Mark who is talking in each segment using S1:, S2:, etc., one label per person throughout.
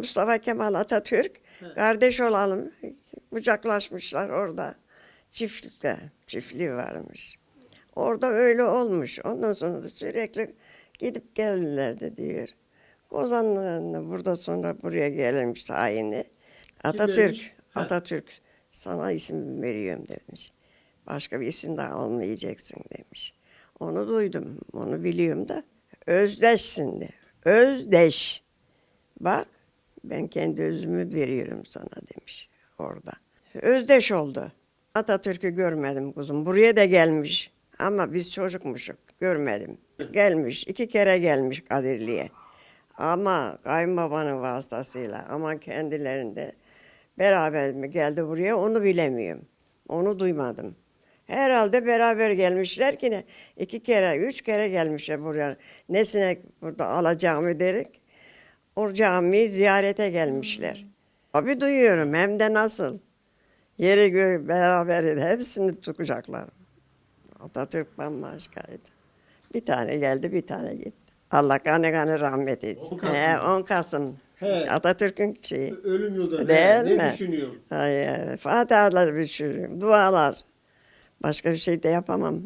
S1: Mustafa Kemal Atatürk kardeş olalım. Kucaklaşmışlar orada. Çiftlikte, çiftliği varmış. Orada öyle olmuş. Ondan sonra da sürekli gidip gelirlerdi diyor. Kozanlarını burada sonra buraya gelirmiş tayini. Atatürk. Atatürk sana isim veriyorum demiş. Başka bir isim de almayacaksın demiş. Onu duydum, onu biliyorum da. Özdeşsin de. Özdeş. Bak ben kendi özümü veriyorum sana demiş orada. Özdeş oldu. Atatürk'ü görmedim kuzum. Buraya da gelmiş. Ama biz çocukmuşuk. Görmedim. Gelmiş. iki kere gelmiş Kadirli'ye. Ama kayınbabanın vasıtasıyla ama kendilerinde beraber mi geldi buraya onu bilemiyorum. Onu duymadım. Herhalde beraber gelmişler ki ne? iki kere, üç kere gelmişler buraya. Nesine burada alacağımı derek. O camiyi ziyarete gelmişler. Abi duyuyorum hem de nasıl. Yeri göğü beraber hepsini tutacaklar. Atatürk bambaşkaydı. Bir tane geldi bir tane gitti. Allah gani gani rahmet etsin.
S2: 10 Kasım.
S1: He, 10 Kasım.
S2: He.
S1: Atatürk'ün şeyi.
S2: Ölüm yolda
S1: Değil
S2: ne,
S1: mi?
S2: ne düşünüyorsun?
S1: Ay, Fatihalar düşürüyorum, dualar. Başka bir şey de yapamam.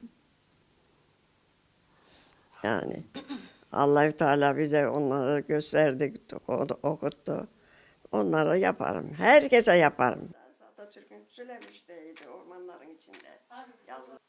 S1: Yani Allahü Teala bize onları gösterdi, okuttu. Onları yaparım. Herkese yaparım. Atatürk'ün Sülemiş'teydi ormanların içinde. Yalnız